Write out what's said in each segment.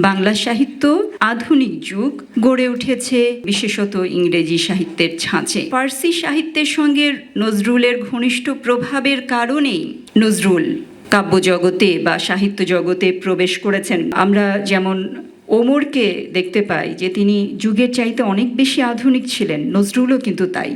বাংলা সাহিত্য আধুনিক যুগ, গড়ে উঠেছে বিশেষত ইংরেজি সাহিত্যের ছাঁচে। ফার্সি সাহিত্যের সঙ্গে নজরুলের ঘনিষ্ঠ প্রভাবের কারণেই নজরুল কাব্যজগতে বা সাহিত্য জগতে প্রবেশ করেছেন। আমরা যেমন ওমরকে দেখতে পাই যে তিনি যুগের চাইতে অনেক বেশি আধুনিক ছিলেন, নজরুলও কিন্তু তাই।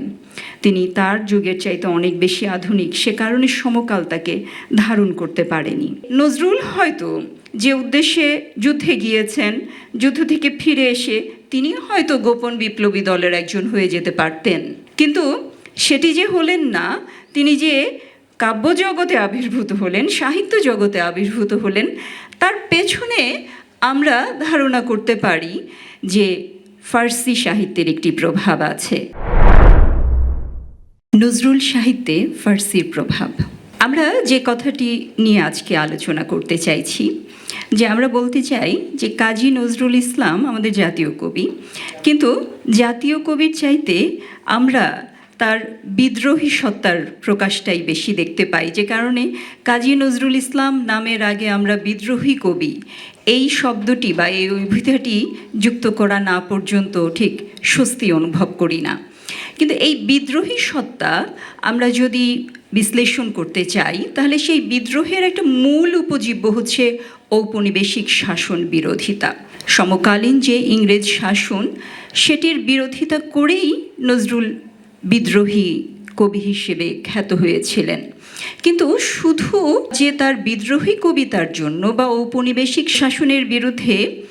তিনি তার যুগের চাইতে অনেক বেশি আধুনিক, সে কারণে সমকাল তাকে ধারণ করতে পারেনি। নজরুল হয়তো যে উদ্দেশ্যে যুদ্ধে গিয়েছেন, যুদ্ধ থেকে ফিরে এসে তিনি হয়তো গোপন বিপ্লবী দলের একজন হয়ে যেতে পারতেন। কিন্তু সেটি যে হলেন না, তিনি যে কাব্য জগতে আবির্ভূত হলেন, সাহিত্য জগতে আবির্ভূত হলেন, তার পেছনে আমরা ধারণা করতে পারি যে ফার্সি সাহিত্যের একটি প্রভাব আছে। নজরুল সাহিত্যে ফার্সির প্রভাব। আমরা যে কথাটি নিয়ে আজকে আলোচনা করতে চাইছি যে আমরা বলতে চাই যে কাজী নজরুল ইসলাম আমাদের জাতীয় কবি। কিন্তু জাতীয় কবির চাইতে আমরা তার বিদ্রোহী সত্তার প্রকাশটাই বেশি দেখতে পাই। যে কারণে কাজী নজরুল ইসলাম নামের আগে আমরা বিদ্রোহী কবি, এই শব্দটি বা এই অভিধাটি যুক্ত করা না পর্যন্ত ঠিক স্বস্তি অনুভব করি না। কিন্তু এই বিদ্রোহী সত্তা আমরা যদি বিশ্লেষণ করতে চাই, তাহলে সেই বিদ্রোহের একটা মূল উপজীব্য হচ্ছে ঔপনিবেশিক শাসন বিরোধিতা। সমকালীন যে ইংরেজ শাসন, সেটির বিরোধিতা করেই নজরুল বিদ্রোহী কবি হিসেবে খ্যাত হয়েছিলেন। কিন্তু শুধু যে তার বিদ্রোহী কবিতার জন্য বা ঔপনিবেশিক শাসনের বিরুদ্ধে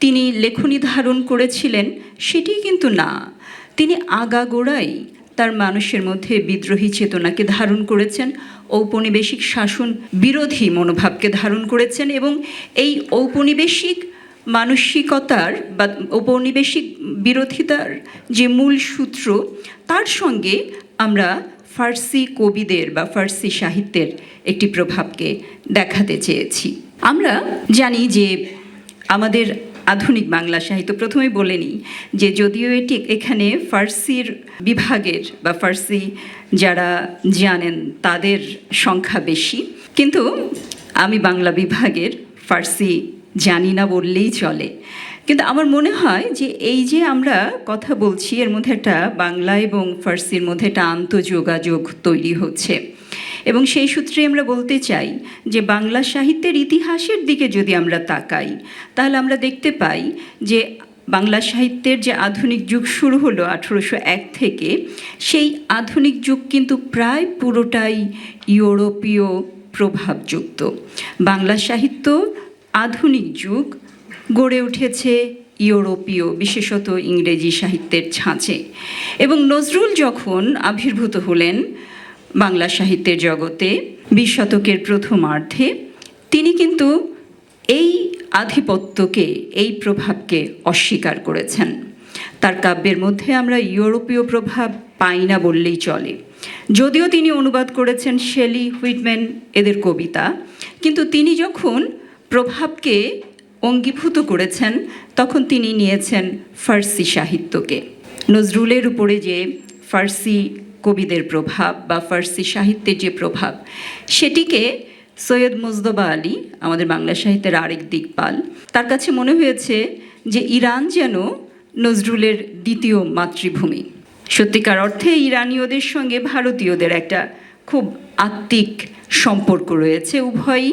তিনি লেখনী ধারণ করেছিলেন, সেটি কিন্তু না। তিনি আগাগোড়াই তার মানুষের মধ্যে বিদ্রোহী চেতনাকে ধারণ করেছেন, ঔপনিবেশিক শাসন বিরোধী মনোভাবকে ধারণ করেছেন এবং এই ঔপনিবেশিক মানসিকতার বা ঔপনিবেশিক বিরোধিতার যে মূল সূত্র, তার সঙ্গে আমরা ফার্সি কবিদের বা ফার্সি সাহিত্যের একটি প্রভাবকে দেখাতে চেয়েছি। আমরা জানি যে আমাদের আধুনিক বাংলা সাহিত্য প্রথমে বলে নিই যে যদিও এটি এখানে ফার্সির বিভাগের বা ফার্সি যারা জানেন তাদের সংখ্যা বেশি। কিন্তু আমি বাংলা বিভাগের ফার্সি জানি না বললেই চলে। কিন্তু আমার মনে হয় যে এই যে আমরা কথা বলছি, এর মধ্যে একটা বাংলা এবং ফার্সির মধ্যে একটা আন্তঃযোগাযোগ তৈরি হচ্ছে। এবং সেই সূত্রে আমরা বলতে চাই যে বাংলা সাহিত্যের ইতিহাসের দিকে যদি আমরা তাকাই, তাহলে আমরা দেখতে পাই যে বাংলা সাহিত্যের যে আধুনিক যুগ শুরু হলো আঠেরোশো এক থেকে, সেই আধুনিক যুগ কিন্তু প্রায় পুরোটাই ইউরোপীয় প্রভাবযুক্ত। বাংলা সাহিত্য আধুনিক যুগ গড়ে উঠেছে ইউরোপীয়, বিশেষত ইংরেজি সাহিত্যের ছাঁচে। এবং নজরুল যখন আবির্ভূত হলেন বাংলা সাহিত্যের জগতে বিশ শতকের প্রথমার্ধে তিনি কিন্তু এই আধিপত্যকে, এই প্রভাবকে অস্বীকার করেছেন। তার কাব্যের মধ্যে আমরা ইউরোপীয় প্রভাব পাই না বললেই চলে। যদিও তিনি অনুবাদ করেছেন শেলি হুইটম্যান এদের কবিতা, কিন্তু তিনি যখন প্রভাবকে অঙ্গীভূত করেছেন, তখন তিনি নিয়েছেন ফার্সি সাহিত্যকে। নজরুলের উপরে যে ফার্সি কবিদের প্রভাব বা ফার্সি সাহিত্যের যে প্রভাব, সেটিকে সৈয়দ মুজদবা আলী, আমাদের বাংলা সাহিত্যের আরেক দিকপাল, তার কাছে মনে হয়েছে যে ইরান যেন নজরুলের দ্বিতীয় মাতৃভূমি। সত্যিকার অর্থে ইরানীয়দের সঙ্গে ভারতীয়দের একটা খুব আত্মিক সম্পর্ক রয়েছে, উভয়ই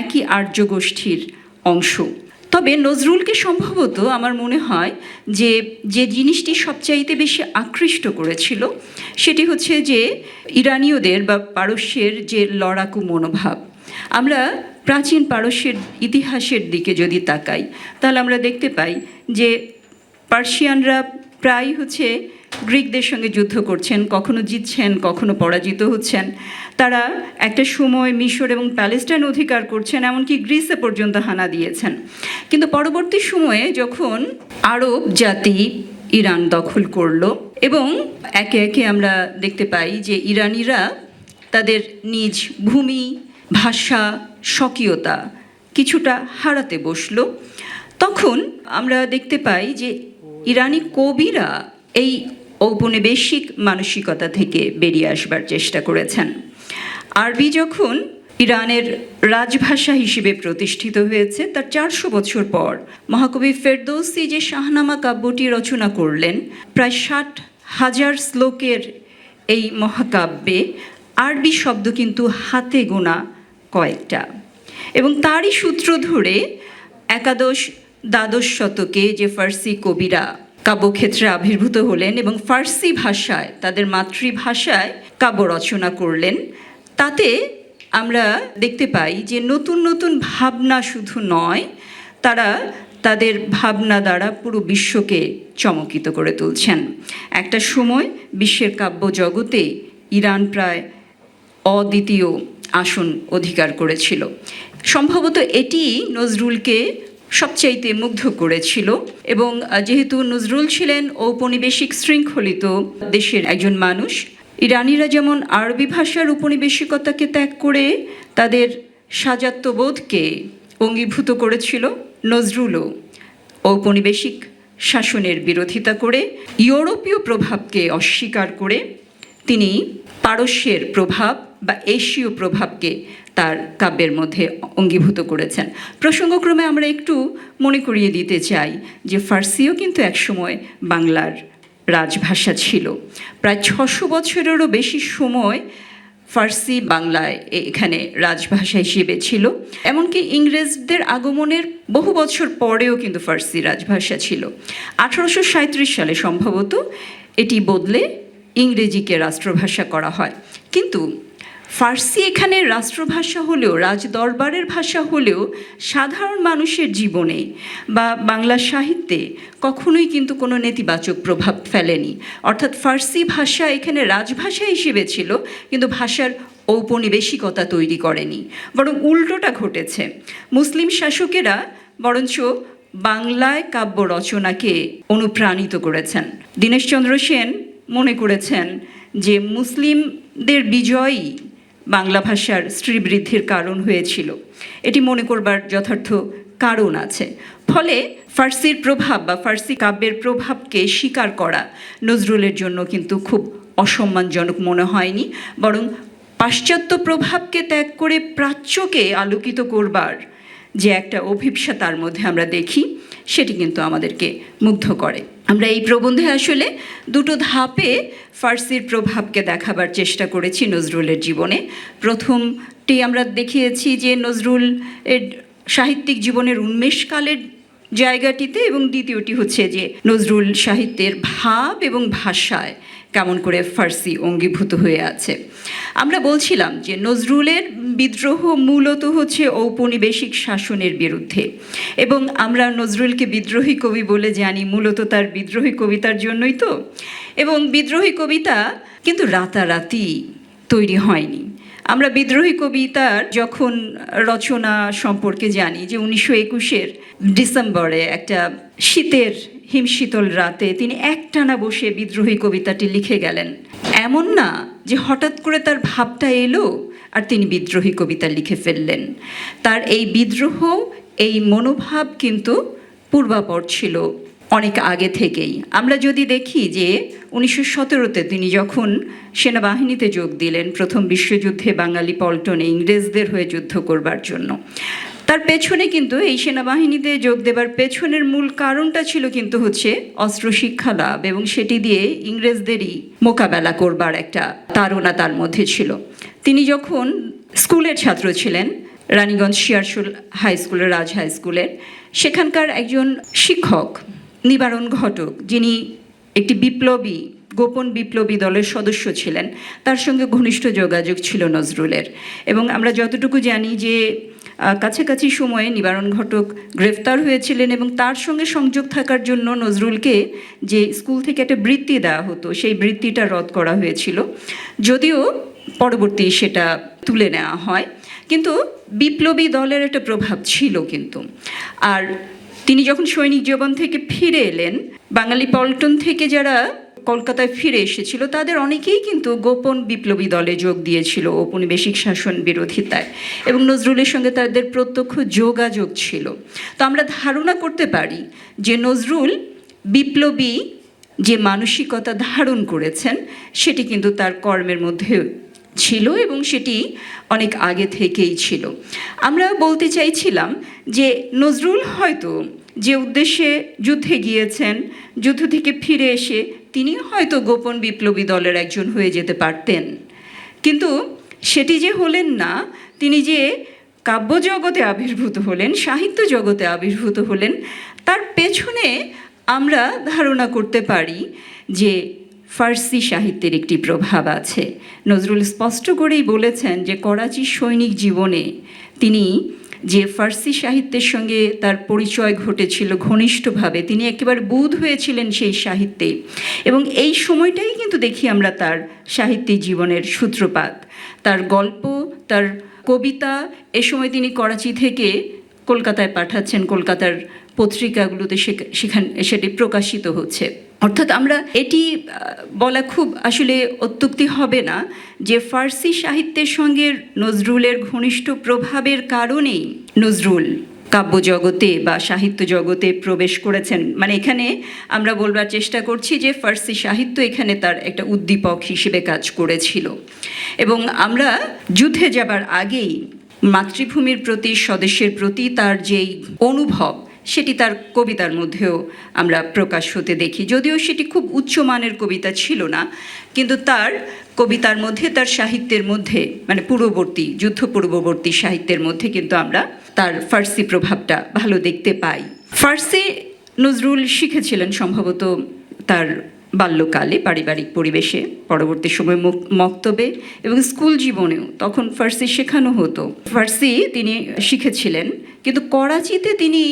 একই আর্যগোষ্ঠীর অংশ। তবে নজরুলকে সম্ভবত আমার মনে হয় যে যে জিনিসটি সবচাইতে বেশি আকৃষ্ট করেছিল সেটি হচ্ছে যে ইরানীয়দের বা পারস্যের যে লড়াকু মনোভাব। আমরা প্রাচীন পারস্যের ইতিহাসের দিকে যদি তাকাই, তাহলে আমরা দেখতে পাই যে পার্সিয়ানরা প্রায় হচ্ছে গ্রিকদের সঙ্গে যুদ্ধ করছেন, কখনো জিতছেন, কখনো পরাজিত হচ্ছেন। তারা একটা সময় মিশর এবং প্যালেস্টাইন অধিকার করছেন, এমনকি গ্রিসে পর্যন্ত হানা দিয়েছেন। কিন্তু পরবর্তী সময়ে যখন আরব জাতি ইরান দখল করল এবং একে একে আমরা দেখতে পাই যে ইরানিরা তাদের নিজ ভূমি, ভাষা, স্বকীয়তা কিছুটা হারাতে বসল। তখন আমরা দেখতে পাই যে ইরানি কবিরা এই ঔপনিবেশিক মানসিকতা থেকে বেরিয়ে আসবার চেষ্টা করেছেন। আরবি যখন ইরানের রাজভাষা হিসেবে প্রতিষ্ঠিত হয়েছে, তার চারশো বছর পর মহাকবি ফেরদৌসি যে শাহনামা কাব্যটি রচনা করলেন, প্রায় ষাট হাজার শ্লোকের এই মহাকাব্যে আরবি শব্দ কিন্তু হাতে গোনা কয়েকটা। এবং তারই সূত্র ধরে একাদশ দ্বাদশ শতকে যে ফার্সি কবিরা কাব্যক্ষেত্রে আবির্ভূত হলেন এবং ফার্সি ভাষায়, তাদের মাতৃভাষায় কাব্য রচনা করলেন তাতে আমরা দেখতে পাই যে নতুন নতুন ভাবনা শুধু নয়, তারা তাদের ভাবনা দ্বারা পুরো বিশ্বকে চমকিত করে তুলছেন। একটা সময় বিশ্বের কাব্য জগতে ইরান প্রায় অদ্বিতীয় আসন অধিকার করেছিল। সম্ভবত এটি নজরুলকে সবচাইতে মুগ্ধ করেছিল এবং যেহেতু নজরুল ছিলেন ঔপনিবেশিক শৃঙ্খলিত দেশের একজন মানুষ ইরানিরা যেমন আরবি ভাষার উপনিবেশিকতাকে ত্যাগ করে তাদের সাজাত্যবোধকে অঙ্গীভূত করেছিল নজরুলও। ঔপনিবেশিক শাসনের বিরোধিতা করে, ইউরোপীয় প্রভাবকে অস্বীকার করে তিনি পারস্যের প্রভাব বা এশীয় প্রভাবকে তার কাব্যের মধ্যে অঙ্গীভূত করেছেন। প্রসঙ্গক্রমে আমরা একটু মনে করিয়ে দিতে চাই যে ফার্সিও কিন্তু একসময় বাংলার রাজভাষা ছিল। প্রায় ছশো বছরেরও বেশি সময় ফার্সি বাংলায় এখানে রাজভাষা হিসেবে ছিল। এমনকি ইংরেজদের আগমনের বহু বছর পরেও কিন্তু ফার্সি রাজভাষা ছিল। আঠারোশো সালে সম্ভবত এটি বদলে ইংরেজিকে রাষ্ট্রভাষা করা হয়। কিন্তু ফার্সি এখানে রাষ্ট্রভাষা হলেও, রাজদরবারের ভাষা হলেও সাধারণ মানুষের জীবনে বা বাংলা সাহিত্যে কখনোই কিন্তু কোনো নেতিবাচক প্রভাব ফেলেনি। অর্থাৎ ফার্সি ভাষা এখানে রাজভাষা হিসেবে ছিল, কিন্তু ভাষার ঔপনিবেশিকতা তৈরি করেনি, বরং উল্টোটা ঘটেছে। মুসলিম শাসকেরা বরঞ্চ বাংলায় কাব্য রচনাকে অনুপ্রাণিত করেছেন। দীনেশচন্দ্র সেন মনে করেছেন যে, মুসলিমদের বিজয়ই বাংলা ভাষার শ্রীবৃদ্ধির কারণ হয়েছিল। এটি মনে করবার যথার্থ কারণ আছে। ফলে ফার্সির প্রভাব বা ফার্সি কাব্যের প্রভাবকে স্বীকার করা নজরুলের জন্য কিন্তু খুব অসম্মানজনক মনে হয়নি, বরং পাশ্চাত্য প্রভাবকে ত্যাগ করে প্রাচ্যকে আলোকিত করবার যে একটা অভিপ্সা তার মধ্যে আমরা দেখি, সেটি কিন্তু আমাদেরকে মুগ্ধ করে। আমরা এই প্রবন্ধে আসলে দুটো ধাপে ফার্সির প্রভাবকে দেখাবার চেষ্টা করেছি নজরুলের জীবনে। প্রথমটি আমরা দেখিয়েছি যে নজরুল এর সাহিত্যিক জীবনের উন্মেষকালের জায়গাটিতে এবং দ্বিতীয়টি হচ্ছে যে নজরুল সাহিত্যের ভাব এবং ভাষায় কেমন করে ফার্সি অঙ্গীভূত হয়ে আছে। আমরা বলছিলাম যে নজরুলের বিদ্রোহ মূলত হচ্ছে ঔপনিবেশিক শাসনের বিরুদ্ধে। এবং আমরা নজরুলকে বিদ্রোহী কবি বলে জানি, মূলত তার বিদ্রোহী কবিতার জন্যই তো। এবং বিদ্রোহী কবিতা কিন্তু রাতারাতি তৈরি হয়নি। আমরা বিদ্রোহী কবিতার যখন রচনা সম্পর্কে জানি যে উনিশশো একুশের ডিসেম্বরে একটা শীতের হিমশীতল রাতে তিনি একটানা বসে বিদ্রোহী কবিতাটি লিখে গেলেন। এমন না যে হঠাৎ করে তার ভাবটা এলো আর তিনি বিদ্রোহী কবিতা লিখে ফেললেন। তার এই বিদ্রোহ, এই মনোভাব কিন্তু পূর্বাপর ছিল অনেক আগে থেকেই। আমরা যদি দেখি যে উনিশশো সতেরোতে তিনি যখন সেনাবাহিনীতে যোগ দিলেন, প্রথম বিশ্বযুদ্ধে বাঙালি পল্টনে ইংরেজদের হয়ে যুদ্ধ করবার জন্য তার পেছনে কিন্তু এই সেনাবাহিনীতে যোগ দেবার পেছনের মূল কারণটা ছিল কিন্তু হচ্ছে অস্ত্র শিক্ষা লাভ এবং সেটি দিয়ে ইংরেজদেরই মোকাবেলা করবার একটা তাড়না তার মধ্যে ছিল। তিনি যখন স্কুলের ছাত্র ছিলেন, রানীগঞ্জ শিয়ারশুল হাই স্কুলের রাজ হাই স্কুলের, সেখানকার একজন শিক্ষক, নিবারণ ঘটক, যিনি একটি বিপ্লবী গোপন বিপ্লবী দলের সদস্য ছিলেন। তার সঙ্গে ঘনিষ্ঠ যোগাযোগ ছিল নজরুলের। এবং আমরা যতটুকু জানি যে কাছাকাছি সময়ে নিবারণ ঘটক গ্রেফতার হয়েছিলেন এবং তার সঙ্গে সংযোগ থাকার জন্য নজরুলকে যে স্কুল থেকে একটা বৃত্তি দেওয়া হতো, সেই বৃত্তিটা রদ করা হয়েছিল। যদিও পরবর্তী সেটা তুলে নেওয়া হয়। কিন্তু বিপ্লবী দলের একটা প্রভাব ছিল কিন্তু। আর তিনি যখন সৈনিক জীবন থেকে ফিরে এলেন, বাঙালি পল্টন থেকে যারা কলকাতায় ফিরে এসেছিল, তাদের অনেকেই কিন্তু গোপন বিপ্লবী দলে যোগ দিয়েছিল ঔপনিবেশিক শাসন বিরোধিতায় এবং নজরুলের সঙ্গে তাদের প্রত্যক্ষ যোগাযোগ ছিল। তো আমরা ধারণা করতে পারি যে নজরুল বিপ্লবী যে মানসিকতা ধারণ করেছেন, সেটি কিন্তু তার কর্মের মধ্যে ছিল এবং সেটি অনেক আগে থেকেই ছিল। আমরা বলতে চাইছিলাম যে নজরুল হয়তো যে উদ্দেশ্যে যুদ্ধে গিয়েছেন, যুদ্ধ থেকে ফিরে এসে তিনি হয়তো গোপন বিপ্লবী দলের একজন হয়ে যেতে পারতেন। কিন্তু সেটি যে হলেন না, তিনি যে কাব্যজগতে আবির্ভূত হলেন সাহিত্য জগতে আবির্ভূত হলেন, তার পেছনে আমরা ধারণা করতে পারি যে ফার্সি সাহিত্যের একটি প্রভাব আছে। নজরুল স্পষ্ট করেই বলেছেন যে করাচির সৈনিক জীবনে তিনি যে ফার্সি সাহিত্যের সঙ্গে তার পরিচয় ঘটেছিল ঘনিষ্ঠভাবে, তিনি একেবারে বুধ হয়েছিলেন সেই সাহিত্যে। এবং এই সময়টাই কিন্তু দেখি আমরা তার সাহিত্যিক জীবনের সূত্রপাত। তার গল্প, তার কবিতা, এ সময় তিনি করাচি থেকে কলকাতায় পাঠাচ্ছেন। কলকাতার পত্রিকাগুলোতে সেখ- সেখান, সেটি প্রকাশিত হচ্ছে। অর্থাৎ আমরা এটি বলা খুব আসলে অত্যুক্তি হবে না যে ফার্সি সাহিত্যের সঙ্গে নজরুলের ঘনিষ্ঠ প্রভাবের কারণেই নজরুল কাব্যজগতে বা সাহিত্য জগতে প্রবেশ করেছেন। মানে এখানে আমরা বলবার চেষ্টা করছি যে ফার্সি সাহিত্য এখানে তার একটা উদ্দীপক হিসেবে কাজ করেছিল। এবং আমরা যুদ্ধে যাবার আগেই মাতৃভূমির প্রতি, স্বদেশের প্রতি তার যেই অনুভব সেটি তার কবিতার মধ্যেও আমরা প্রকাশ হতে দেখি। যদিও সেটি খুব উচ্চমানের কবিতা ছিল না, কিন্তু তার কবিতার মধ্যে, তার সাহিত্যের মধ্যে মানে পূর্ববর্তী, যুদ্ধ পূর্ববর্তী সাহিত্যের মধ্যে কিন্তু আমরা তার ফার্সি প্রভাবটা ভালো দেখতে পাই। ফার্সি নজরুল শিখেছিলেন সম্ভবত তার বাল্যকালে, পারিবারিক পরিবেশে, পরবর্তী সময় মক্তবে এবং স্কুল জীবনেও। তখন ফার্সি শেখানো হতো। ফার্সি তিনি শিখেছিলেন, কিন্তু করাচিতে তিনি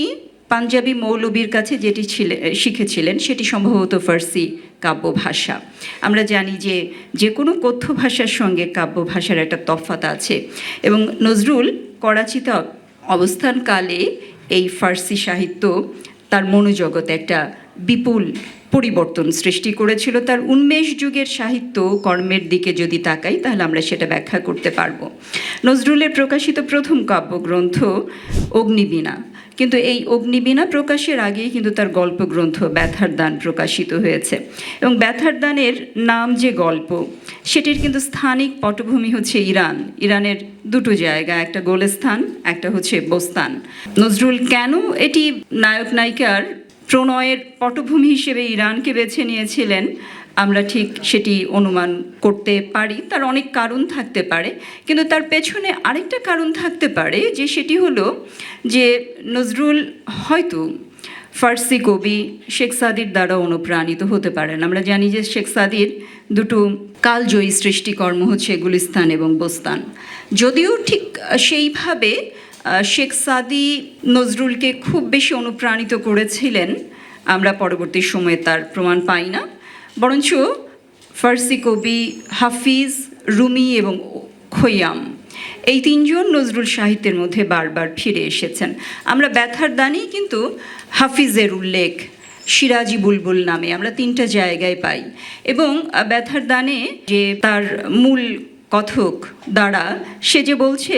পাঞ্জাবি মৌলবীর কাছে যেটি ছিলে শিখেছিলেন, সেটি সম্ভবত ফার্সি কাব্য ভাষা আমরা জানি যে যে কোনো কথ্য ভাষার সঙ্গে কাব্য ভাষার একটা তফাত আছে এবং নজরুল করাচিতে অবস্থানকালে এই ফার্সি সাহিত্য তার মনোজগতে একটা বিপুল পরিবর্তন সৃষ্টি করেছিল। তার উন্মেষ যুগের সাহিত্য কর্মের দিকে যদি তাকাই, তাহলে আমরা সেটা ব্যাখ্যা করতে পারব। নজরুলের প্রকাশিত প্রথম কাব্যগ্রন্থ অগ্নিবীণা। কিন্তু এই অগ্নিবীণা প্রকাশের আগেই কিন্তু তার গল্পগ্রন্থ ব্যথার দান প্রকাশিত হয়েছে। এবং ব্যথার দানের নাম যে গল্প, সেটির কিন্তু স্থানিক পটভূমি হচ্ছে ইরান। ইরানের দুটো জায়গা, একটা গোলস্থান, একটা হচ্ছে বোস্তান। নজরুল, কেন এটি নায়ক নায়িকার প্রণয়ের পটভূমি হিসেবে ইরানকে বেছে নিয়েছিলেন। আমরা ঠিক সেটি অনুমান করতে পারি। তার অনেক কারণ থাকতে পারে। কিন্তু তার পেছনে আরেকটা কারণ থাকতে পারে যে সেটি হলো যে নজরুল হয়তো ফার্সি কবি শেখ সাদির দ্বারা অনুপ্রাণিত হতে পারেন। আমরা জানি যে শেখ সাদির দুটো কালজয়ী সৃষ্টিকর্ম হচ্ছে গুলিস্তান এবং বোস্তান। যদিও ঠিক সেইভাবে শেখ সাদি নজরুলকে খুব বেশি অনুপ্রাণিত করেছিলেন। আমরা পরবর্তী সময়ে তার প্রমাণ পাই না। বরঞ্চ ফার্সি কবি হাফিজ, রুমি এবং খৈয়াম এই তিনজন নজরুল সাহিত্যের মধ্যে বারবার ফিরে এসেছেন। আমরা ব্যথার দানেই কিন্তু হাফিজের উল্লেখ সিরাজি বুলবুল নামে আমরা তিনটা জায়গায় পাই এবং ব্যথার দানে যে তার মূল কথক দ্বারা সে যে বলছে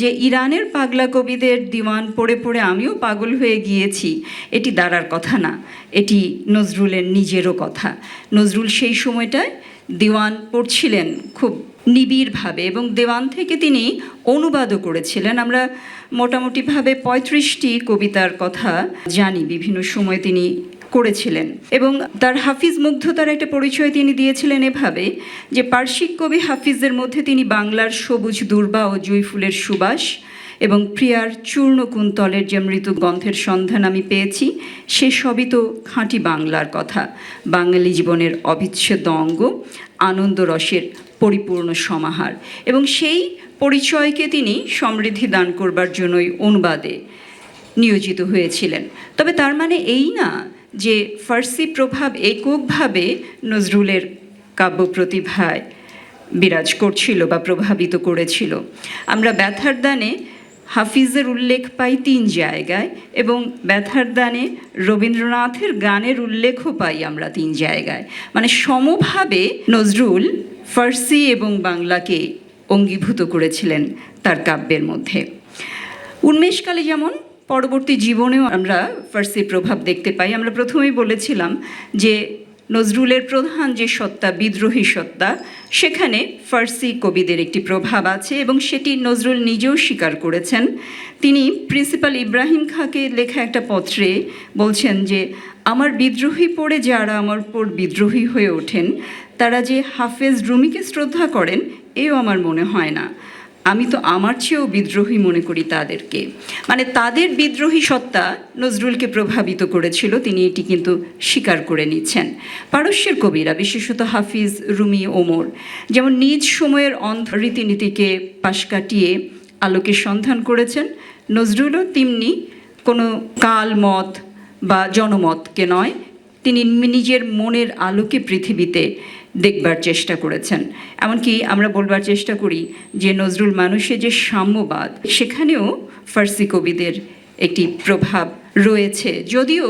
যে ইরানের পাগলা কবিদের দিওয়ান পড়ে পড়ে আমিও পাগল হয়ে গিয়েছি, এটি দ্বারার কথা না, এটি নজরুলের নিজেরও কথা। নজরুল সেই সময়টায় দিওয়ান পড়ছিলেন খুব নিবিড়ভাবে এবং দেওয়ান থেকে তিনি অনুবাদও করেছিলেন। আমরা মোটামুটিভাবে পঁয়ত্রিশটি কবিতার কথা জানি, বিভিন্ন সময় তিনি করেছিলেন। এবং তার হাফিজ মুগ্ধতার একটা পরিচয় তিনি দিয়েছিলেন এভাবে, যে পার্শ্বিক কবি হাফিজের মধ্যে তিনি বাংলার সবুজ দুর্বা ও জুই ফুলের সুবাস এবং প্রিয়ার চূর্ণ কুন্তলের যে মৃত্যু গন্ধের সন্ধান আমি পেয়েছি, সে সবই তো খাঁটি বাংলার কথা। বাঙালি জীবনের অবিচ্ছেদ্য অঙ্গ আনন্দ রসের পরিপূর্ণ সমাহার। এবং সেই পরিচয়কে তিনি সমৃদ্ধি দান করবার জন্যই অনুবাদে নিয়োজিত হয়েছিলেন। তবে তার মানে এই না যে ফার্সি প্রভাব এককভাবে নজরুলের কাব্য প্রতিভায় বিরাজ করছিল বা প্রভাবিত করেছিল। আমরা ব্যথার দানে হাফিজের উল্লেখ পাই তিন জায়গায় এবং ব্যথার দানে রবীন্দ্রনাথের গানের উল্লেখও পাই আমরা তিন জায়গায়। মানে সমভাবে নজরুল ফার্সি এবং বাংলাকে অঙ্গীভূত করেছিলেন তার কাব্যের মধ্যে। উন্মেষকালে যেমন পরবর্তী জীবনেও আমরা ফার্সির প্রভাব দেখতে পাই। আমরা প্রথমেই বলেছিলাম যে নজরুলের প্রধান যে সত্তা, বিদ্রোহী সত্তা, সেখানে ফার্সি কবিদের একটি প্রভাব আছে এবং সেটি নজরুল নিজেও স্বীকার করেছেন। তিনি প্রিন্সিপাল ইব্রাহিম খাঁকে লেখা একটা পত্রে বলছেন যে, আমার বিদ্রোহী পড়ে যারা আমার উপর বিদ্রোহী হয়ে ওঠেন, তারা যে হাফেজ রুমিকে শ্রদ্ধা করেন, এও আমার মনে হয় না। আমি তো আমার চেয়েও বিদ্রোহী মনে করি তাদেরকে। মানে তাদের বিদ্রোহী সত্তা নজরুলকে প্রভাবিত করেছিল, তিনি এটি কিন্তু স্বীকার করে নিচ্ছেন। পারস্যের কবিরা, বিশেষত হাফিজ, রুমি, ওমর, যেমন নিজ সময়ের অন্ধ রীতিনীতিকে পাশ কাটিয়ে আলোকের সন্ধান করেছেন, নজরুলও তেমনি কোনো কাল মত বা জনমতকে নয় তিনি নিজের মনের আলোকে পৃথিবীতে দেখবার চেষ্টা করেছেন। এমনকি আমরা বলবার চেষ্টা করি যে নজরুল মানুষের যে সাম্যবাদ, সেখানেও ফার্সি কবিদের একটি প্রভাব রয়েছে। যদিও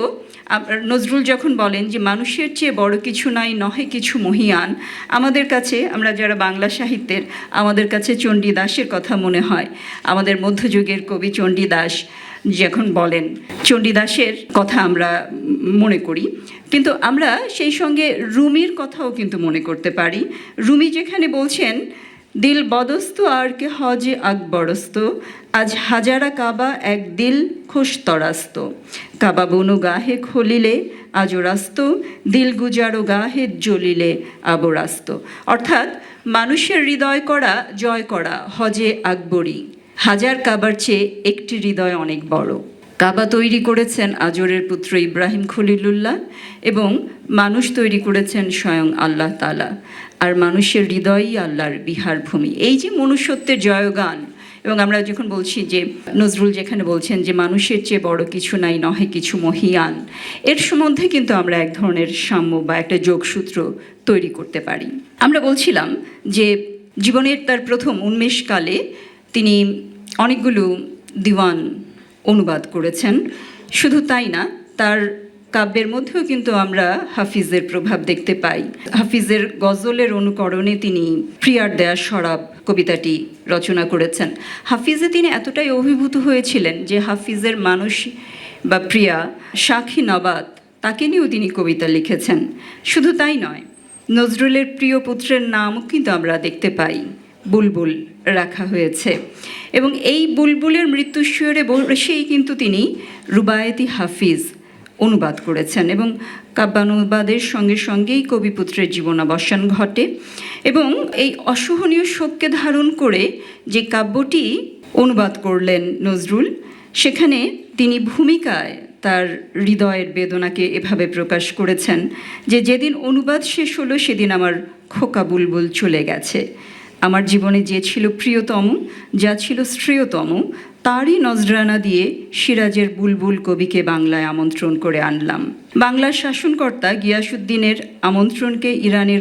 নজরুল যখন বলেন যে মানুষের চেয়ে বড় কিছু নাই, নহে কিছু মহিয়ান, আমাদের কাছে, আমরা যারা বাংলা সাহিত্যের, আমাদের কাছে চণ্ডীদাসের কথা মনে হয়। আমাদের মধ্যযুগের কবি চণ্ডীদাস যখন বলেন, চণ্ডীদাসের কথা আমরা মনে করি, কিন্তু আমরা সেই সঙ্গে রুমির কথাও কিন্তু মনে করতে পারি। রুমি যেখানে বলছেন, দিল বদস্ত আর কে হজে আকবরস্ত, আজ হাজারা কাবা এক দিল খুশ তরাস্ত। কাবা বনু গাহে খলিলে আজরাস্ত দিল গুজারো গাহে জ্বলিলে আবরাস্ত। অর্থাৎ, মানুষের হৃদয় করা, জয় করা হজে আকবরী হাজার কাবার চেয়ে একটি হৃদয় অনেক বড়। কাবা তৈরি করেছেন আজরের পুত্র ইব্রাহিম খলিলুল্লাহ এবং মানুষ তৈরি করেছেন স্বয়ং আল্লাহ তালা আর মানুষের হৃদয়ই আল্লাহর বিহার ভূমি। এই যে মনুষ্যত্বের জয়গান, এবং আমরা যখন বলছি যে, নজরুল যেখানে বলছেন যে, মানুষের চেয়ে বড় কিছু নাই, নহে কিছু মহিয়ান, এর সম্বন্ধে কিন্তু আমরা এক ধরনের সাম্য বা একটা যোগসূত্র তৈরি করতে পারি। আমরা বলছিলাম যে, জীবনের তার প্রথম উন্মেষকালে তিনি অনেকগুলো দিওয়ান অনুবাদ করেছেন। শুধু তাই না, তার কাব্যের মধ্যেও কিন্তু আমরা হাফিজের প্রভাব দেখতে পাই। হাফিজের গজলের অনুকরণে তিনি প্রিয়ার দেয়া শরাব কবিতাটি রচনা করেছেন। হাফিজে তিনি এতটাই অভিভূত হয়েছিলেন যে হাফিজের মানুষ বা প্রিয়া সাক্ষী নবাদ তাকে নিয়েও তিনি কবিতা লিখেছেন। শুধু তাই নয়, নজরুলের প্রিয় পুত্রের নামও কিন্তু আমরা দেখতে পাই। বুলবুল রাখা হয়েছে। এবং এই বুলবুলের মৃত্যুশ্বরে বসেই কিন্তু তিনি রুবায়েতি হাফিজ অনুবাদ করেছেন এবং কাব্যানুবাদের সঙ্গে সঙ্গেই কবিপুত্রের জীবনাবসান ঘটে এবং এই অসহনীয় শোককে ধারণ করে যে কাব্যটি অনুবাদ করলেন নজরুল, সেখানে তিনি ভূমিকায় তার হৃদয়ের বেদনাকে এভাবে প্রকাশ করেছেন যে, যেদিন অনুবাদ শেষ হলো, সেদিন আমার খোকা বুলবুল চলে গেছে। আমার জীবনে যে ছিল প্রিয়তম, যা ছিল শ্রেয়তম, তারই নজরানা দিয়ে সিরাজের বুলবুল কবিকে বাংলায় আমন্ত্রণ করে আনলাম। বাংলার শাসনকর্তা গিয়াসুদ্দিনের আমন্ত্রণকে ইরানের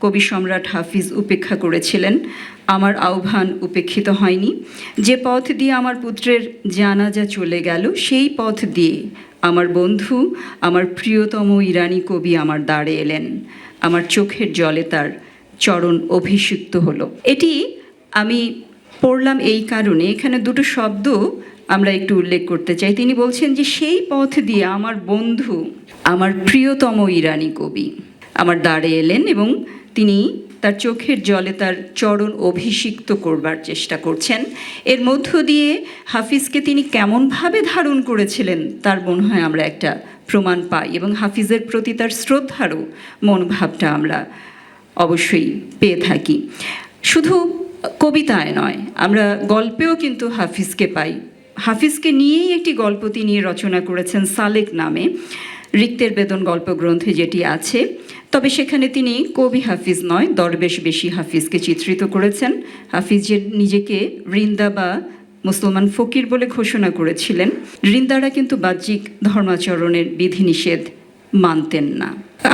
কবি সম্রাট হাফিজ উপেক্ষা করেছিলেন। আমার আহ্বান উপেক্ষিত হয়নি। যে পথ দিয়ে আমার পুত্রের জানাজা চলে গেল, সেই পথ দিয়ে আমার বন্ধু, আমার প্রিয়তম ইরানি কবি আমার দাঁড়ে এলেন। আমার চোখের জলে তার চরণ অভিষিক্ত হলো। এটি আমি পড়লাম এই কারণে। এখানে দুটো শব্দ আমরা একটু উল্লেখ করতে চাই। তিনি বলছেন যে, সেই পথ দিয়ে আমার বন্ধু, আমার প্রিয়তম ইরানি কবি, আমার দাঁড়ে এলেন এবং তিনি তার চোখের জলে তার চরণ অভিষিক্ত করবার চেষ্টা করছেন। এর মধ্য দিয়ে হাফিজকে তিনি কেমনভাবে ধারণ করেছিলেন, তার মনে হয় আমরা একটা প্রমাণ পাই এবং হাফিজের প্রতি তার শ্রদ্ধারও মনোভাবটা আমরা অবশ্যই পেয়ে থাকি। শুধু কবিতায় নয়, আমরা গল্পেও কিন্তু হাফিজকে পাই। হাফিজকে নিয়েই একটি গল্প তিনি রচনা করেছেন সালেক নামে। রিক্তের বেদন গল্পগ্রন্থে যেটি আছে, তবে সেখানে তিনি কবি হাফিজ নয়, দরবেশ বেশি হাফিজকে চিত্রিত করেছেন। হাফিজের নিজেকে বৃন্দা বা মুসলমান ফকির বলে ঘোষণা করেছিলেন বৃন্দারা কিন্তু বাহ্যিক ধর্মাচরণের বিধিনিষেধ মানতেন না।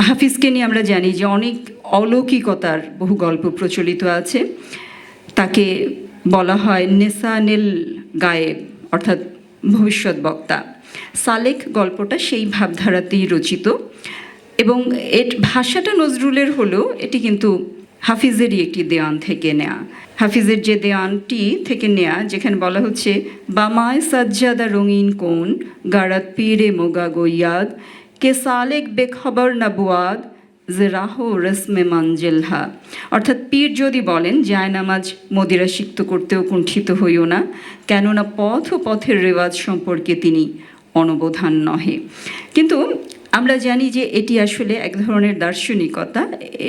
হাফিজকে নিয়ে আমরা জানি যে অনেক অলৌকিকতার বহু গল্প প্রচলিত আছে। তাকে বলা হয় নেসানেল গায়েব, অর্থাৎ ভবিষ্যৎ বক্তা। সালেক গল্পটা সেই ভাবধারাতেই রচিত এবং এর ভাষাটা নজরুলের হলেও এটি কিন্তু হাফিজেরই একটি দেওয়ান থেকে নেয়া। হাফিজের যে দেওয়ানটি থেকে নেয়া, যেখানে বলা হচ্ছে, বামায় সাজ্জাদা রঙিন কোন, গারাত পীরে মোগা গইয়াদ কে সালেক বেখবর নবুয়াদ যে রাহ রসমে মানজেলহা। অর্থাৎ পীর যদি বলেন জায়নামাজ মদিরা সিক্ত করতেও কুণ্ঠিত হইও না, কেননা পথ ও পথের রেওয়াজ সম্পর্কে তিনি অনবধান নহে। কিন্তু আমরা জানি যে এটি আসলে এক ধরনের দার্শনিকতা।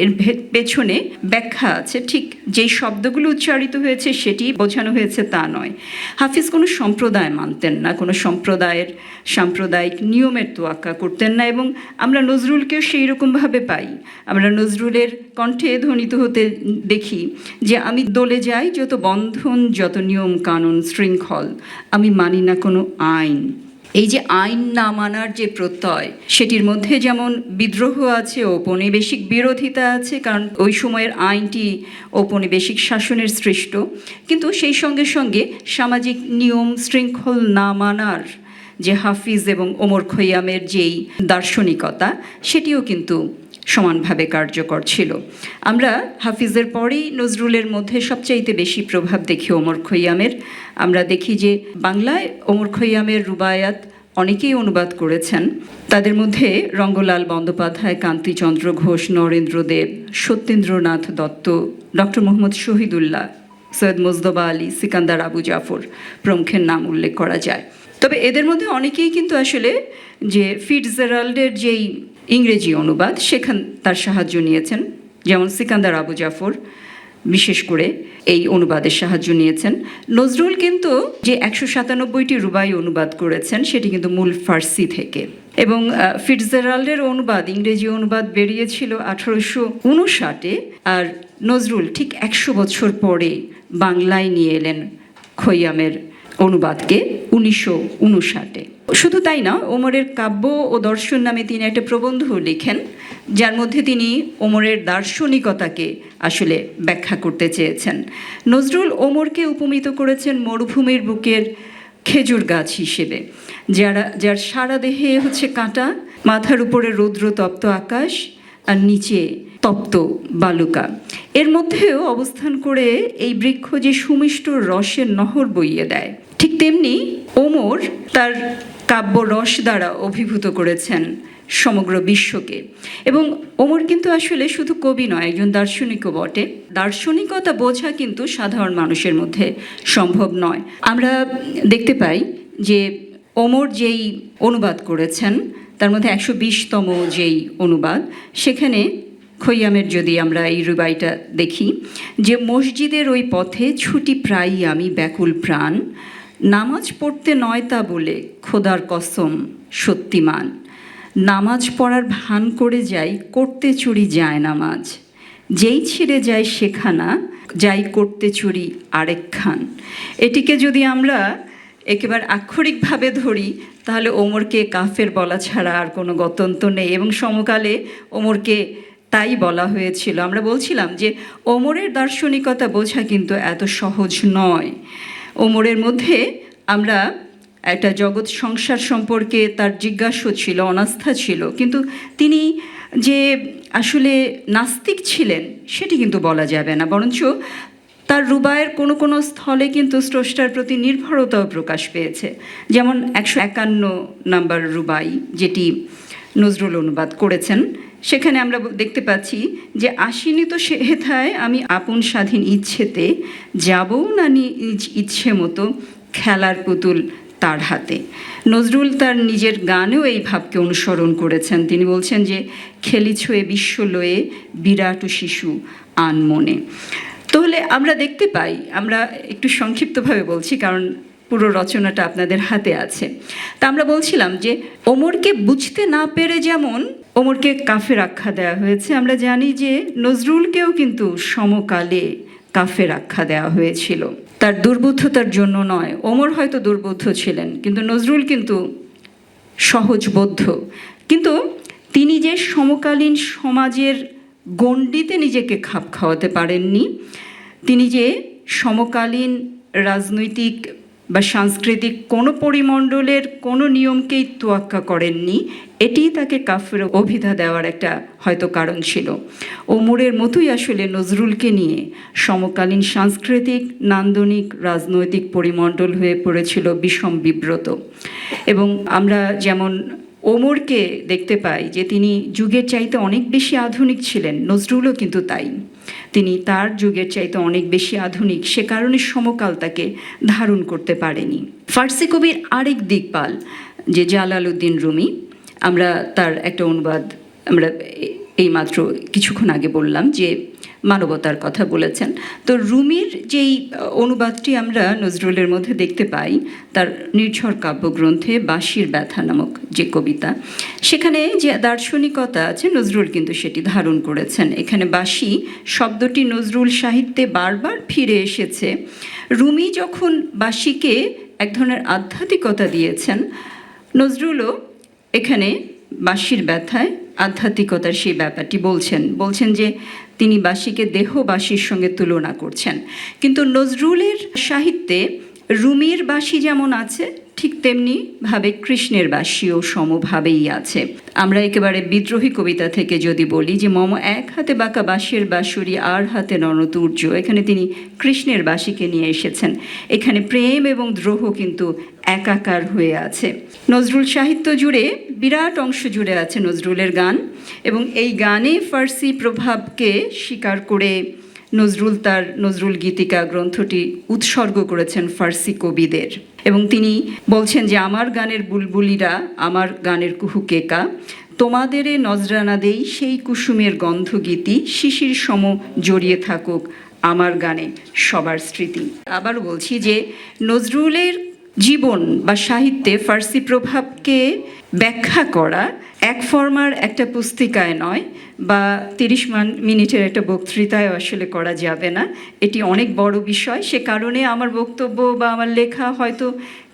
এর পেছনে ব্যাখ্যা আছে, ঠিক যেই শব্দগুলো উচ্চারিত হয়েছে সেটি বোঝানো হয়েছে তা নয়। হাফিজ কোনো সম্প্রদায় মানতেন না, কোনো সম্প্রদায়ের সাম্প্রদায়িক নিয়মের তোয়াক্কা করতেন না এবং আমরা নজরুলকেও সেই রকমভাবে পাই। আমরা নজরুলের কণ্ঠে ধ্বনিত হতে দেখি যে, আমি দলে যাই যত বন্ধন, যত নিয়ম কানুন শৃঙ্খল আমি মানি না কোনো আইন। এই যে আইন না মানার যে প্রত্যয়, সেটির মধ্যে যেমন বিদ্রোহ আছে, ঔপনিবেশিক বিরোধিতা আছে, কারণ ওই সময়ের আইনটি ঔপনিবেশিক শাসনের সৃষ্ট, কিন্তু সেই সঙ্গে সঙ্গে সামাজিক নিয়ম শৃঙ্খল না মানার যে হাফিজ এবং ওমর খৈয়ামের যেই দার্শনিকতা, সেটিও কিন্তু সমানভাবে কার্যকর ছিল। আমরা হাফিজের পরেই নজরুলের মধ্যে সবচাইতে বেশি প্রভাব দেখি ওমর খৈয়ামের। আমরা দেখি যে বাংলায় ওমর খৈয়ামের রুবায়াত অনেকেই অনুবাদ করেছেন। তাদের মধ্যে রঙ্গলাল বন্দ্যোপাধ্যায়, কান্তিচন্দ্র ঘোষ, নরেন্দ্র দেব, সত্যেন্দ্রনাথ দত্ত, ডক্টর মোহাম্মদ শহীদুল্লাহ, সৈয়দ মোজদবা আলী, সিকান্দার আবু জাফর প্রমুখের নাম উল্লেখ করা যায়। তবে এদের মধ্যে অনেকেই কিন্তু আসলে যে ফিটজেরাল্ডের যেই ইংরেজি অনুবাদ, সেখান তার সাহায্য নিয়েছেন। যেমন সিকান্দার আবু জাফর বিশেষ করে এই অনুবাদের সাহায্য নিয়েছেন। নজরুল কিন্তু যে একশো সাতানব্বইটি রুবাই অনুবাদ করেছেন, সেটি কিন্তু মূল ফার্সি থেকে। এবং ফিটজেরাল্ডের অনুবাদ, ইংরেজি অনুবাদ বেরিয়েছিল আঠারোশো উনষাটে, আর নজরুল ঠিক একশো বছর পরে বাংলায় নিয়ে এলেন খৈয়ামের অনুবাদকে, উনিশশো উনষাটে। শুধু তাই না, ওমরের কাব্য ও দর্শন নামে তিনি একটা প্রবন্ধ লিখেন, যার মধ্যে তিনি ওমরের দার্শনিকতাকে আসলে ব্যাখ্যা করতে চেয়েছেন। নজরুল ওমরকে উপমিত করেছেন মরুভূমির বুকের খেজুর গাছ হিসেবে, যারা, যার সারা দেহে হচ্ছে কাঁটা, মাথার উপরে রৌদ্র তপ্ত আকাশ, আর নিচে তপ্ত বালুকা। এর মধ্যেও অবস্থান করে এই বৃক্ষ যে সুমিষ্ট রসের নহর বইয়ে দেয়, ঠিক তেমনি ওমর তার কাব্য রস দ্বারা অভিভূত করেছেন সমগ্র বিশ্বকে। এবং ওমর কিন্তু আসলে শুধু কবি নয়, একজন দার্শনিকও বটে। দার্শনিকতা বোঝা কিন্তু সাধারণ মানুষের মধ্যে সম্ভব নয়। আমরা দেখতে পাই যে ওমর যেই অনুবাদ করেছেন, তার মধ্যে একশো বিশতম যেই অনুবাদ, সেখানে খৈয়ামের যদি আমরা এই রুবাইটা দেখি যে, মসজিদের ওই পথে ছুটি প্রায়ই আমি ব্যাকুল প্রাণ নামাজ পড়তে নয় তা বলে খোদার কসম সত্যিমান। নামাজ পড়ার ভান করে যাই, করতে চুরি যায় নামাজ। যেই ছিঁড়ে যায় সেখানা, যাই করতে চুরি আরেকখান। এটিকে যদি আমরা একেবারে আক্ষরিকভাবে ধরি, তাহলে ওমরকে কাফের বলা ছাড়া আর কোনো গতন্ত নেই এবং সমকালে ওমরকে তাই বলা হয়েছিল। আমরা বলছিলাম যে, ওমরের দার্শনিকতা বোঝা কিন্তু এত সহজ নয়। ওমরের মধ্যে আমরা একটা জগৎ সংসার সম্পর্কে তার জিজ্ঞাসা ছিল, অনাস্থা ছিল। কিন্তু তিনি যে আসলে নাস্তিক ছিলেন, সেটি কিন্তু বলা যাবে না। বরঞ্চ তার রুবায়ের কোনো কোনো স্থলে কিন্তু স্রষ্টার প্রতি নির্ভরতাও প্রকাশ পেয়েছে। যেমন একশো একান্ন নাম্বার রুবাই, যেটি নজরুল অনুবাদ করেছেন সেখানে আমরা দেখতে পাচ্ছি যে আসিনি তো সে হেথায় আমি আপন স্বাধীন ইচ্ছেতে যাবও না নিজ ইচ্ছে মতো খেলার পুতুল তার হাতে। নজরুল তার নিজের গানেও এই ভাবকে অনুসরণ করেছেন। তিনি বলছেন যে, খেলিছ এ বিশ্ব লয়ে বিরাট শিশু আন মনে। তাহলে আমরা দেখতে পাই, আমরা একটু সংক্ষিপ্তভাবে বলছি, কারণ পুরো রচনাটা আপনাদের হাতে আছে। তা আমরা বলছিলাম যে, ওমরকে বুঝতে না পেরে যেমন ওমরকে কাফের আখ্যা দেওয়া হয়েছে। আমরা জানি যে নজরুলকেও কিন্তু সমকালে কাফের আখ্যা দেওয়া হয়েছিল। তার দুর্বুদ্ধতার জন্য নয়। ওমর হয়তো দুর্বুদ্ধ ছিলেন, কিন্তু নজরুল কিন্তু সহজবোধ্য। কিন্তু তিনি যে সমকালীন সমাজের গণ্ডিতে নিজেকে খাপ খাওয়াতে পারেননি, তিনি যে সমকালীন রাজনৈতিক বা সাংস্কৃতিক কোনো পরিমণ্ডলের কোনো নিয়মকেই তোয়াক্কা করেননি, এটিই তাকে কাফের অভিধা দেওয়ার একটা হয়তো কারণ ছিল। ওমরের মতোই আসলে নজরুলকে নিয়ে সমকালীন সাংস্কৃতিক, নান্দনিক, রাজনৈতিক পরিমণ্ডল হয়ে পড়েছিল বিষম বিব্রত। এবং আমরা যেমন ওমরকে দেখতে পাই যে তিনি যুগের চাইতে অনেক বেশি আধুনিক ছিলেন, নজরুলও কিন্তু তাই। তিনি তার যুগের চাইতে অনেক বেশি আধুনিক, সে কারণে সমকাল তাকে ধারণ করতে পারেনি। ফার্সি কবির আরেক দিকপাল, যে জালাল উদ্দিন রুমি, আমরা তার একটা অনুবাদ, আমরা এইমাত্র কিছুক্ষণ আগে বললাম যে মানবতার কথা বলেছেন। তো রুমির যেই অনুবাদটি আমরা নজরুলের মধ্যে দেখতে পাই, তার নির্ঝর কাব্যগ্রন্থে বাঁশির ব্যথা নামক যে কবিতা, সেখানে যে দার্শনিকতা আছে, নজরুল কিন্তু সেটি ধারণ করেছেন। এখানে বাঁশি শব্দটি নজরুল সাহিত্যে বারবার ফিরে এসেছে। রুমি যখন বাঁশিকে এক ধরনের আধ্যাত্মিকতা দিয়েছেন, নজরুলও এখানে বাঁশির ব্যথায় আধ্যাত্মিকতার সেই ব্যাপারটি বলছেন। বলছেন যে তিনি বাসীকে দেহবাসীর সঙ্গে তুলনা করছেন। কিন্তু নজরুলের সাহিত্যে রুমির বাসী যেমন আছে ঠিক তেমনি ভাবে কৃষ্ণের বাঁশিও সমভাবেই আছে। আমরা একেবারে বিদ্রোহী কবিতা থেকে যদি বলি যে মম এক হাতে বাঁকা বাঁশের বাঁশুরি, আর হাতে নরতুর্য, এখানে তিনি কৃষ্ণের বাঁশিকে নিয়ে এসেছেন। এখানে প্রেম এবং দ্রোহ কিন্তু একাকার হয়ে আছে। নজরুল সাহিত্য জুড়ে বিরাট অংশ জুড়ে আছে নজরুলের গান এবং এই গানে ফার্সি প্রভাবকে স্বীকার করে নজরুল তার নজরুল গীতিকা গ্রন্থটি উৎসর্গ করেছেন ফার্সি কবিদের। এবং তিনি বলছেন যে, আমার গানের বুলবুলিরা, আমার গানের কুহুকেকা তোমাদের এ নজরানা দেই সেই কুসুমের গন্ধগীতি, শিশির সম জড়িয়ে থাকুক আমার গানে সবার স্মৃতি। আবার বলছি যে, নজরুলের জীবন বা সাহিত্যে ফার্সি প্রভাবকে ব্যাখ্যা করা এক ফর্মার একটা পুস্তিকায় নয় বা তিরিশ মিনিটের একটা বক্তৃতায় আসলে করা যাবে না। এটি অনেক বড় বিষয়। সে কারণে আমার বক্তব্য বা আমার লেখা হয়তো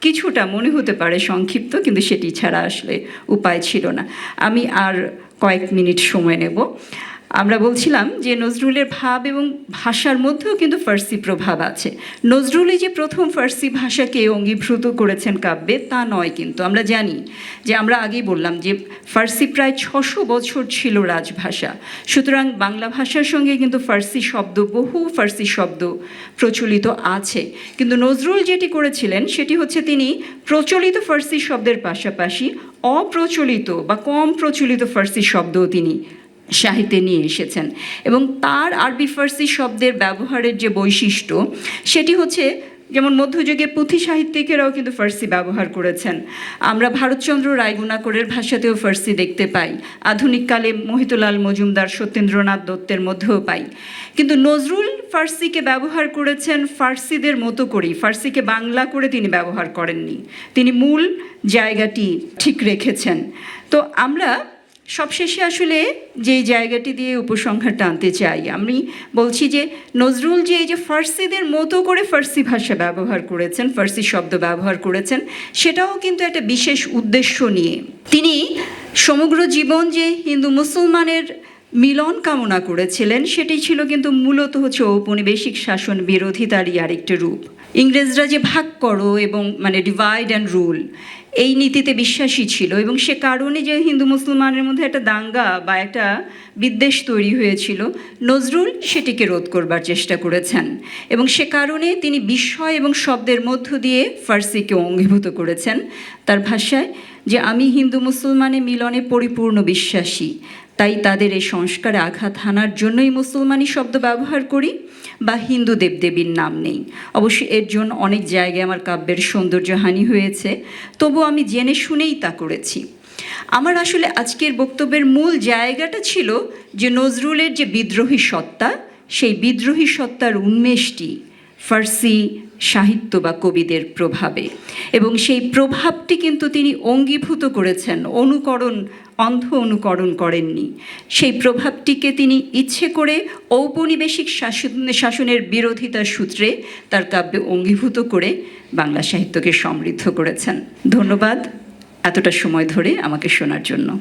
কিছুটা মনে হতে পারে সংক্ষিপ্ত, কিন্তু সেটি ছাড়া আসলে উপায় ছিল না। আমি আর কয়েক মিনিট সময় নেব। আমরা বলছিলাম যে নজরুলের ভাব এবং ভাষার মধ্যেও কিন্তু ফার্সি প্রভাব আছে। নজরুলই যে প্রথম ফার্সি ভাষাকে অঙ্গীভূত করেছেন কাব্যে, তা নয় কিন্তু। আমরা জানি যে আমরা আগেই বললাম যে ফার্সি প্রায় ছশো বছর ছিল রাজভাষা। সুতরাং বাংলা ভাষার সঙ্গে কিন্তু ফার্সি শব্দ, বহু ফার্সি শব্দ প্রচলিত আছে। কিন্তু নজরুল যেটি করেছিলেন, সেটি হচ্ছে তিনি প্রচলিত ফার্সি শব্দের পাশাপাশি অপ্রচলিত বা কম প্রচলিত ফার্সি শব্দও তিনি সাহিত্যে নিয়ে এসেছেন। এবং তার আরবি ফার্সি শব্দের ব্যবহারের যে বৈশিষ্ট্য, সেটি হচ্ছে যেমন মধ্যযুগে পুঁথি সাহিত্যিকেরাও কিন্তু ফার্সি ব্যবহার করেছেন। আমরা ভারতচন্দ্র রায়গুণাকরের ভাষাতেও ফার্সি দেখতে পাই। আধুনিককালে মহিতলাল মজুমদার সত্যেন্দ্রনাথ দত্তের মধ্যেও পাই। কিন্তু নজরুল ফার্সিকে ব্যবহার করেছেন ফার্সিদের মতো করেই। ফার্সিকে বাংলা করে তিনি ব্যবহার করেননি। তিনি মূল জায়গাটি ঠিক রেখেছেন। তো আমরা সবশেষে আসলে যে জায়গাটি দিয়ে উপসংহার টানতে চাই, আমি বলছি যে নজরুল যে এই যে ফার্সিদের মতো করে ফার্সি ভাষা ব্যবহার করেছেন, ফার্সি শব্দ ব্যবহার করেছেন, সেটাও কিন্তু একটা বিশেষ উদ্দেশ্য নিয়ে। তিনি সমগ্র জীবন যে হিন্দু মুসলমানের মিলন কামনা করেছিলেন, সেটি ছিল কিন্তু মূলত হচ্ছে ঔপনিবেশিক শাসন বিরোধিতারই আরেকটি রূপ। ইংরেজরা যে ভাগ করো এবং মানে ডিভাইড অ্যান্ড রুল এই নীতিতে বিশ্বাসী ছিল এবং সে কারণে যে হিন্দু মুসলমানের মধ্যে একটা দাঙ্গা বা একটা বিদ্বেষ তৈরি হয়েছিল, নজরুল সেটিকে রোধ করবার চেষ্টা করেছেন এবং সে কারণে তিনি বিস্ময় এবং শব্দের মধ্য দিয়ে ফার্সিকে অঙ্গীভূত করেছেন। তার ভাষায় যে, আমি হিন্দু মুসলমানে মিলনে পরিপূর্ণ বিশ্বাসী তাই তাদের এই সংস্কারে আঘাত হানার জন্যই মুসলমানি শব্দ ব্যবহার করি বা হিন্দু দেবদেবীর নাম নেই। অবশ্য এর জন্য অনেক জায়গায় আমার কাব্যের সৌন্দর্যহানি হয়েছে। তবু আমি জেনে শুনেই তা করেছি। আমার আসলে আজকের বক্তব্যের মূল জায়গাটা ছিল যে নজরুলের যে বিদ্রোহী সত্তা, সেই বিদ্রোহী সত্তার উন্মেষটি ফার্সি সাহিত্য বা কবিদের প্রভাবে। এবং সেই প্রভাবটি কিন্তু তিনি অঙ্গীভূত করেছেন, অনুকরণ, অন্ধ অনুকরণ করেননি। সেই প্রভাবটিকে তিনি ইচ্ছে করে ঔপনিবেশিক শাসন, শাসনের বিরোধিতার সূত্রে তার কাব্যে অঙ্গীভূত করে বাংলা সাহিত্যকে সমৃদ্ধ করেছেন। ধন্যবাদ এতটা সময় ধরে আমাকে শোনার জন্য।